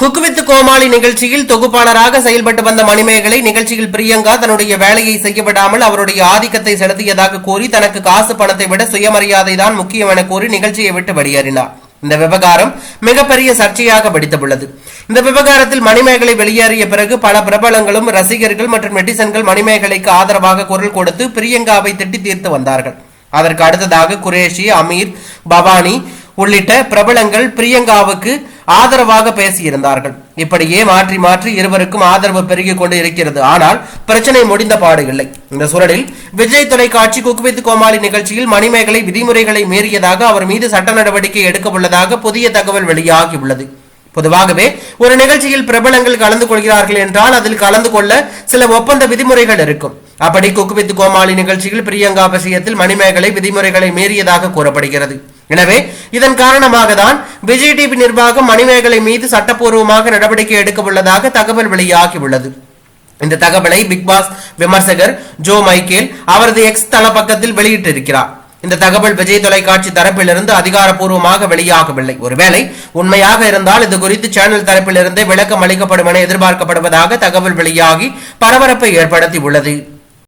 குக்குவித்து கோமாளி நிகழ்ச்சியில் தொகுப்பாளராக செயல்பட்டு வந்த மணிமேகலை நிகழ்ச்சியில் பிரியங்கா தன்னுடைய வேலையை செய்ய விடாமல் அவருடைய ஆதிக்கத்தை செலுத்தியதாக கூறி தனக்கு காசு பணத்தை விட சுயமரியாதை தான் முக்கியம் என கூறி நிகழ்ச்சியை விட்டு வெளியேறினார். இந்த விவகாரம் மிகப்பெரிய சர்ச்சையாக வெடித்துள்ளது. இந்த விவகாரத்தில் மணிமேகலை வெளியேறிய பிறகு பல பிரபலங்களும் ரசிகர்கள் மற்றும் நெட்டிசன்கள் மணிமேகலைக்கு ஆதரவாக குரல் கொடுத்து பிரியங்காவை திட்டி தீர்த்து வந்தார்கள். அதற்கு அடுத்ததாக குரேஷி அமீர் பவானி உள்ளிட்ட பிரபலங்கள் பிரியங்காவுக்கு ஆதரவாக பேசியிருந்தார்கள். இப்படியே மாற்றி மாற்றி இருவருக்கும் ஆதரவு பெருகிக் கொண்டு இருக்கிறது. ஆனால் பிரச்சனை முடிந்த பாடு இல்லை இந்த சூழலில் விஜய் தொலைக்காட்சி குக்வித் கோமாளி நிகழ்ச்சியில் மணிமேகலை விதிமுறைகளை மீறியதாக அவர் மீது சட்ட நடவடிக்கை எடுக்க உள்ளதாக புதிய தகவல் வெளியாகியுள்ளது. பொதுவாகவே ஒரு நிகழ்ச்சியில் பிரபலங்கள் கலந்து கொள்கிறார்கள் என்றால் அதில் கலந்து கொள்ள சில ஒப்பந்த விதிமுறைகள் இருக்கும். அப்படி குக் வித் கோமாளி நிகழ்ச்சியில் பிரியங்கா விஷயத்தில் மணிமேகலை விதிமுறைகளை மீறியதாக கூறப்படுகிறது. எனவே இதன் காரணமாக தான் விஜய் டிவி நிர்வாகம் மணிமேகலை மீது சட்டப்பூர்வமாக நடவடிக்கை எடுக்க உள்ளதாக தகவல் வெளியாகியுள்ளது. இந்த தகவலை பிக் பாஸ் விமர்சகர் ஜோ மைக்கேல் அவரது எக்ஸ் தள பக்கத்தில் வெளியிட்டிருக்கிறார். இந்த தகவல் விஜய் தொலைக்காட்சி தரப்பிலிருந்து அதிகாரப்பூர்வமாக வெளியாகவில்லை. ஒருவேளை உண்மையாக இருந்தால் இது குறித்து சேனல் தரப்பிலிருந்தே விளக்கம் அளிக்கப்படும் என எதிர்பார்க்கப்படுவதாக தகவல் வெளியாகி பரபரப்பை ஏற்படுத்தி உள்ளது